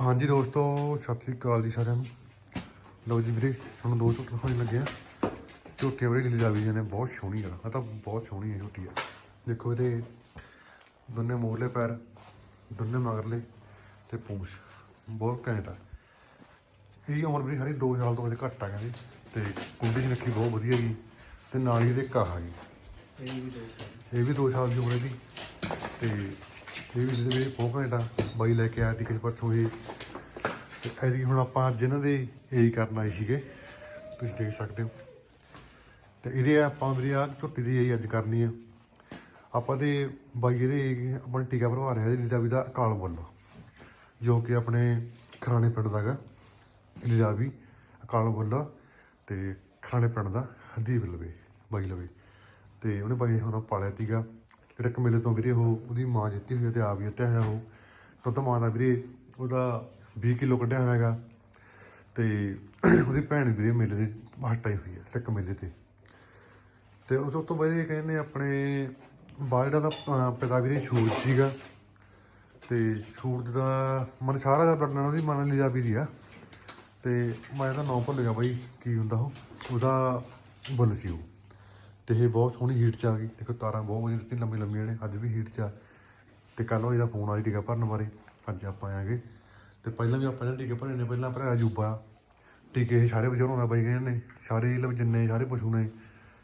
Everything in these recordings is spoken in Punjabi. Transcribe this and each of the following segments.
ਹਾਂਜੀ ਦੋਸਤੋ ਸਤਿ ਸ੍ਰੀ ਅਕਾਲ ਜੀ ਸਾਰਿਆਂ ਨੂੰ। ਲਓ ਜੀ ਵੀਰੇ ਸਾਨੂੰ ਦੋ ਝੋਟੀਆਂ ਖਾਣ ਲੱਗੇ ਆ ਝੋਟੀਆਂ ਵੀਰੇ ਲੀਲਾ ਵੀ ਨੇ ਬਹੁਤ ਸੋਹਣੀ ਆ। ਆ ਤਾਂ ਬਹੁਤ ਸੋਹਣੀ ਹੈ ਝੋਟੀ ਆ। ਦੇਖੋ ਇਹਦੇ ਦੋਨੇ ਮੋਰਲੇ ਪੈਰ ਦੋਨੇ ਮਗਰਲੇ ਤੇ ਪੂੰਛ। ਬਹੁਤ ਘੈਂਟ ਆ। ਇਹ ਉਮਰ ਵੀਰੇ ਹਰੀ 2 ਸਾਲ ਤੋਂ ਵਜੇ ਘੱਟ ਆ ਕਹਿੰਦੇ। ਤੇ ਕੁੰਡੀ ਦੀ ਨੱਕੀ ਬਹੁਤ ਵਧੀਆ ਗਈ ਤੇ ਨਾਲ ਹੀ ਇਹਦੇ ਕਾਹ ਆ ਗਈ ਇਹ ਵੀ 2 ਸਾਲ ਦੀ। ਉਮਰ ਦੀ ਤੇ ਇਹ ਵੀ ਜਿਹਦੇ ਵਿੱਚ ਬਹੁਤ ਘੰਟਾ ਬਾਈ ਲੈ ਕੇ ਆਇਆ ਸੀ ਕਿਸੇ ਪਰਸੋਂ ਇਹ। ਤੇ ਐਦੀ ਹੁਣ ਆਪਾਂ ਅੱਜ ਇਹਨਾਂ ਦੇ ਇਹੀ ਕਰਨ ਆਏ ਸੀਗੇ, ਤੁਸੀਂ ਦੇਖ ਸਕਦੇ ਹੋ। ਤੇ ਇਹਦੇ ਆਪਾਂ ਵੀਰੇ ਆ ਝੁੱਟੀ ਦੀ ਇਹੀ ਅੱਜ ਕਰਨੀ ਆ। ਆਪਾਂ ਦੇ ਬਾਈ ਇਹਦੇ ਆਪਣਾ ਟੀਕਾ ਭਰਵਾ ਰਿਹਾ ਇਹਦੇ ਲੀਲਾਵੀ ਦਾ ਅਕਾਲ ਵੱਲੋਂ ਜੋ ਕਿ ਆਪਣੇ ਖਰਾਣੇ ਪਿੰਡ ਦਾ ਹੈਗਾ ਲੀਲਾਵੀ ਅਕਾਲ ਵੱਲੋਂ ਤੇ ਖਰਾਣੇ ਪਿੰਡ ਦਾ ਹਰਦੀਪ ਲਵੇ, ਬਾਈ ਲਵੇ। ਤੇ ਉਹਨੇ ਬਾਈ ਹੁਣ ਪਾਲਿਆ ਸੀਗਾ। ਜਿਹੜਾ ਕਮੇਲੇ ਤੋਂ ਵੀਰੇ ਉਹ, ਉਹਦੀ ਮਾਂ ਜਿੱਤੀ ਹੋਈ ਹੈ ਤੇ ਆਪ ਜਿੱਤਿਆ ਹੋਇਆ ਉਹ। ਦੁੱਧ ਮਾਂ ਦਾ ਵੀਰੇ ਉਹਦਾ 20 ਕਿਲੋ ਕੱਢਿਆ ਹੋਇਆ ਹੈਗਾ। ਤੇ ਉਹਦੀ ਭੈਣ ਵੀਰੇ ਮੇਲੇ ਦੇ ਹਟਾਈ ਹੋਈ ਹੈ ਟੱਕ ਮੇਲੇ ਤੇ। ਤੇ ਉਸ ਤੋਂ ਬਾਅਦ ਇਹ ਕਹਿੰਦੇ ਆਪਣੇ ਬਾਲਡਾ ਦਾ ਪਿਤਾ ਵੀਰੇ ਛੂਟ ਸੀਗਾ। ਤੇ ਛੂਟ ਦਾ ਮਨ ਸਾਰਾ ਦਾ ਪੜਨਾ ਉਹਦੀ ਮਨ ਲਿਆ ਵੀ ਦੀ ਆ। ਤੇ ਮੈਂ ਤਾਂ ਨਾਮ ਭੁੱਲ ਗਿਆ ਬਾਈ, ਕੀ ਹੁੰਦਾ ਉਹ? ਉਹਦਾ ਬੁੱਲ ਸੀ ਉਹ। ਤੇ ਇਹ ਬਹੁਤ ਸੋਹਣੀ ਹੀਟ ਚ ਆ ਗਈ। ਦੇਖੋ ਤਾਰਾਂ ਬਹੁਤ ਵਧੀਆ ਦਿੱਤੀ ਲੰਮੀ ਲੰਮੀਆਂ ਨੇ, ਅੱਜ ਵੀ ਹੀਟ ਚ ਆ। ਤੇ ਕੱਲ ਉਹ ਇਹਦਾ ਫੋਨ ਆਇਆ ਟੀਕਾ ਭਰਨ ਬਾਰੇ। ਅੱਜ ਆਪਾਂ ਆਏਗੇ ਤੇ ਪਹਿਲਾਂ ਵੀ ਆਪਾਂ ਜਿਹੜੇ ਟੀਕੇ ਭਰੇ ਨੇ, ਪਹਿਲਾਂ ਭਰਿਆ ਅਜੂਬਾ। ਟੀਕੇ ਇਹ ਸਾਰੇ ਵਜੋਂ ਹੁੰਦਾ ਬਾਈ ਕਹਿੰਦੇ ਨੇ। ਸਾਰੇ ਮਤਲਬ ਜਿੰਨੇ ਸਾਰੇ ਪਸ਼ੂ ਨੇ,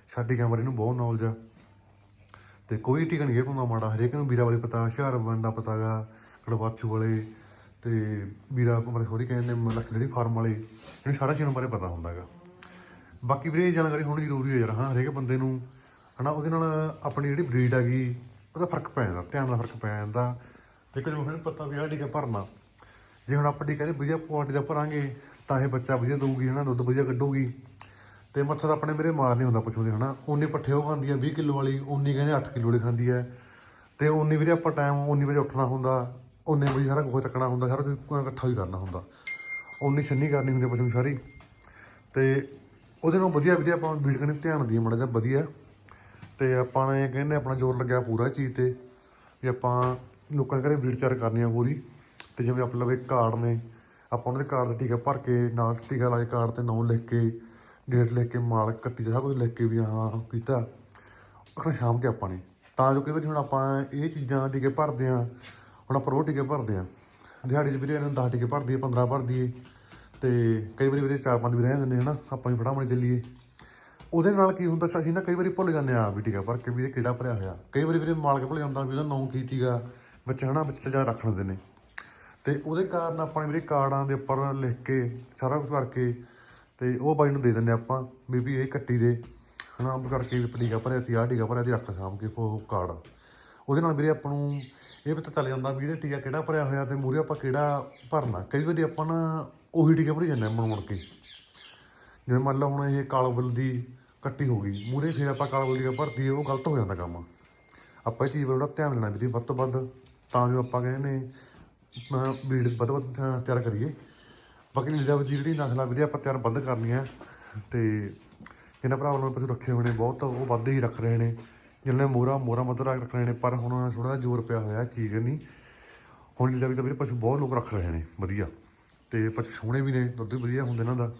ਸਾਡੇ ਬਾਰੇ ਨੂੰ ਬਹੁਤ ਨੌਲੇਜ ਆ। ਤੇ ਕੋਈ ਟੀਕਾ ਨਹੀਂ ਪਾਉਂਦਾ ਮਾੜਾ। ਹਰੇਕ ਨੂੰ ਵੀਰਾ ਵਾਲੇ ਪਤਾ ਹੁਸ਼ਿਆਰਬੰਦ ਦਾ ਪਤਾਗਾ ਕੜਵਾਚੂ ਵਾਲੇ ਤੇ ਵੀਰਾ ਬਾਰੇ ਸੋਰੀ ਕਹਿੰਦੇ ਨੇ ਜਿਹੜੀ ਫਾਰਮ ਵਾਲੇ, ਇਹਨੂੰ ਸਾਰਾ ਚੀਜ਼ਾਂ ਬਾਰੇ ਪਤਾ ਹੁੰਦਾਗਾ ਬਾਕੀ ਵੀਰੇ ਜਾਣਕਾਰੀ ਹੋਣੀ ਜ਼ਰੂਰੀ ਹੈ ਯਾਰ ਹਾਂ ਹਰੇਕ ਬੰਦੇ ਨੂੰ, ਹਨਾ, ਉਹਦੇ ਨਾਲ ਆਪਣੀ ਜਿਹੜੀ ਬਰੀਡ ਹੈਗੀ, ਉਹਦਾ ਫ਼ਰਕ ਪੈ ਜਾਂਦਾ, ਧਿਆਨ ਨਾਲ ਫ਼ਰਕ ਪੈ ਜਾਂਦਾ। ਦੇਖੋ ਜਿਵੇਂ ਹੁਣ ਪਤਾ ਵੀ ਆਹ ਟੀਕਾ ਭਰਨਾ। ਜੇ ਹੁਣ ਆਪਾਂ ਟੀਕਾ ਦੇ ਵਧੀਆ ਕੁਆਲਿਟੀ ਦਾ ਭਰਾਂਗੇ, ਤਾਂ ਇਹ ਬੱਚਾ ਵਧੀਆ ਦਊਗੀ, ਹਨਾ, ਦੁੱਧ ਵਧੀਆ ਕੱਢੂਗੀ। ਤੇ ਮੱਥਾ ਤਾਂ ਆਪਣੇ ਮੇਰੇ ਮਾਰ ਨਹੀਂ ਹੁੰਦਾ ਪਸ਼ੂ ਦੇ ਹਨਾ? ਉਨੀ ਪੱਠੇ ਉਹ ਖਾਂਦੀ ਆ 20 ਕਿਲੋ ਵਾਲੀ ਉਨੀ ਕਹਿੰਦੇ 8 ਕਿਲੋ ਵਾਲੀ ਖਾਂਦੀ ਹੈ। ਤੇ ਉਨੀ ਵੀਰੇ ਆਪਾਂ ਟਾਈਮ ਉਨੀ ਵਜੇ ਉੱਠਣਾ ਹੁੰਦਾ ਉਨੇ ਵਜੇ ਸਾਰਾ ਕੁਝ ਚੱਕਣਾ ਹੁੰਦਾ, ਸਾਰਾ ਕੁਝ ਇਕੱਠਾ ਵੀ ਕਰਨਾ ਹੁੰਦਾ। ਉਨੀ ਛੰਨੀ ਕਰਨੀ ਹੁੰਦੀ ਪਸ਼ੂ ਦੀ ਸਾਰੀ। ਤੇ ਉਹਦੇ ਨਾਲ ਵਧੀਆ ਵਧੀਆ ਆਪਾਂ ਵੀਡ ਕਰਨੀ ਧਿਆਨ ਦੀ ਮੜਾ ਜਿਹਾ ਵਧੀਆ। ਤੇ ਆਪਾਂ ਨੇ ਕਹਿੰਦੇ ਆਪਣਾ ਜ਼ੋਰ ਲੱਗਿਆ ਪੂਰਾ ਚੀਜ਼ ਤੇ, ਵੀ ਆਪਾਂ ਲੋਕਾਂ ਦੇ ਘਰੇ ਵੀਡ ਚਾਰ ਕਰਨੀ ਆ ਪੂਰੀ। ਤੇ ਜਿਵੇਂ ਆਪਣੇ ਲਵੇ ਕਾਰਡ ਨੇ, ਆਪਾਂ ਉਹਨਾਂ ਦੇ ਕਾਰਡ ਦਾ ਟੀਕਾ ਭਰ ਕੇ, ਨਾਲ ਟੀਕਾ ਲਾ ਕੇ ਕਾਰਡ ਤੇ ਨਾਮ ਲਿਖ ਕੇ, ਡੇਟ ਲਿਖ ਕੇ ਮਾਲਕ ਕੱਟੀ ਸਭ ਕੁਝ ਲਿਖ ਕੇ ਵੀ ਹਾਂ ਕੀਤਾ। ਉਹ ਸ਼ਾਮ ਕੇ ਆਪਾਂ ਨੇ। ਤਾਂ ਜੋ ਕਿ ਵੀ ਹੁਣ ਆਪਾਂ ਇਹ ਚੀਜ਼ਾਂ ਟੀਕੇ ਭਰਦੇ ਆ ਹੁਣ ਆਪਾਂ ਰੋਜ਼ ਟੀਕੇ ਭਰਦੇ ਆ ਦਿਹਾੜੀ 'ਚ ਵੀਰੇ ਇਹਨਾਂ 10 ਟੀਕੇ ਭਰਦੀ 15 ਭਰਦੀ ਤੇ ਕਈ ਵਾਰੀ ਵੀਰੇ 4-5 ਵੀ ਰਹਿ ਜਾਂਦੇ ਨੇ, ਹਨਾ? ਆਪਾਂ ਵੀ ਫੜਾਉਣ ਚੱਲੀਏ। ਉਹਦੇ ਨਾਲ ਕੀ ਹੁੰਦਾ ਸੀ ਅਸੀਂ ਨਾ ਕਈ ਵਾਰੀ ਭੁੱਲ ਜਾਂਦੇ ਆ ਵੀ ਟੀਕਾ ਭਰ ਕੇ ਵੀ ਇਹ ਕਿਹੜਾ ਭਰਿਆ ਹੋਇਆ? ਕਈ ਵਾਰੀ ਵੀਰੇ ਮਾਲਕ ਭੁੱਲ ਜਾਂਦਾ ਵੀ ਉਹਦਾ ਨਾਂ ਕੀ ਸੀਗਾ ਬੱਚਾ ਹਨਾ, ਵਿੱਚ ਜਾ ਰੱਖ ਲੈਂਦੇ ਨੇ। ਤੇ ਉਹਦੇ ਕਾਰਨ ਆਪਾਂ ਨੇ ਵੀਰੇ ਕਾਰਡਾਂ ਦੇ ਉੱਪਰ ਲਿਖ ਕੇ ਸਾਰਾ ਕੁਝ ਕਰਕੇ ਤੇ ਉਹ ਬਾਈ ਨੂੰ ਦੇ ਦਿੰਦੇ ਆਪਾਂ, ਵੀ ਵੀ ਇਹ ਕੱਟੀ ਦੇ, ਹਨਾ ਆਪ ਕਰਕੇ ਵੀ ਟੀਕਾ ਭਰਿਆ ਸੀ, ਆਹ ਟੀਕਾ ਭਰਿਆ ਸੀ, ਰੱਖ ਸਾਂਭ ਕੇ ਉਹ ਕਾਰਡ। ਉਹਦੇ ਨਾਲ ਵੀਰੇ ਆਪਾਂ ਨੂੰ ਇਹ ਪਤਾ ਚੱਲ ਜਾਂਦਾ ਵੀ ਇਹਦੇ ਟੀਕਾ ਕਿਹੜਾ ਭਰਿਆ ਹੋਇਆ ਤੇ ਮੂਰੇ ਆਪਾਂ ਕਿਹੜਾ ਭਰਨਾ। ਕਈ ਵਾਰੀ ਆਪਾਂ ਨਾ ਉਹੀ ਟੀਕਾ ਭਰੀ ਜਾਂਦੇ ਆ ਮੁੜ ਮੁੜ ਕੇ। ਜਿਵੇਂ ਮੰਨ ਲਓ ਹੁਣ ਇਹ ਕਾਲਬਲ ਦੀ ਕੱਟੀ ਹੋ ਗਈ ਮੂਰੇ ਫਿਰ ਆਪਾਂ ਕਾਲਬਲ ਦੀ ਭਰਤੀ, ਉਹ ਗਲਤ ਹੋ ਜਾਂਦਾ ਕੰਮ। ਆਪਾਂ ਇਹ ਚੀਜ਼ ਵੱਲ ਥੋੜ੍ਹਾ ਧਿਆਨ ਦੇਣਾ ਵੀਰੇ ਵੱਧ ਤੋਂ ਵੱਧ, ਤਾਂ ਜੋ ਆਪਾਂ ਕਹਿੰਦੇ ਨੇ ਬੀਡ ਵੱਧ ਤੋਂ ਵੱਧ ਤਿਆਰ ਕਰੀਏ। ਬਾਕੀ ਲੀਲਾ ਦੀ ਜਿਹੜੀ ਨਸਲ ਆ ਵੀਰੇ ਆਪਾਂ ਤਿਆਰ ਵੱਧ ਕਰਨੀ ਆ। ਤੇ ਜਿਹਨਾਂ ਭਰਾਵਾਂ ਨੂੰ ਪਸ਼ੂ ਰੱਖੇ ਹੋਏ ਨੇ ਬਹੁਤ, ਉਹ ਵੱਧ ਹੀ ਰੱਖ ਰਹੇ ਨੇ। ਜਿਹਨਾਂ ਨੇ ਮੋਰਾ ਮੋਰਾ ਮੱਧ ਰੱਖ ਰਹੇ ਨੇ, ਪਰ ਹੁਣ ਥੋੜਾ ਜਿਹਾ ਜ਼ੋਰ ਪਿਆ ਹੋਇਆ, ਇਹ ਚੀਜ਼ ਨਹੀਂ। ਹੁਣ ਨੀਲਾ ਵੀ ਤਾਂ ਵੀਰੇ ਪਸ਼ੂ ਬਹੁਤ ਲੋਕ ਰੱਖ ਰਹੇ ਨੇ, ਵਧੀਆ। ਤੇ ਪਸ਼ੂ ਸੋਹਣੇ ਵੀ ਨੇ, ਦੁੱਧ ਵਧੀਆ ਹੁੰਦਾ ਇਹਨਾਂ ਦਾ।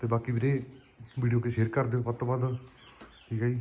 ਤੇ ਬਾਕੀ ਵੀਰੇ ਵੀਡੀਓ ਕੇ ਸ਼ੇਅਰ ਕਰ ਦਿਓ ਵੱਧ ਤੋਂ ਵੱਧ। ਠੀਕ ਹੈ ਜੀ?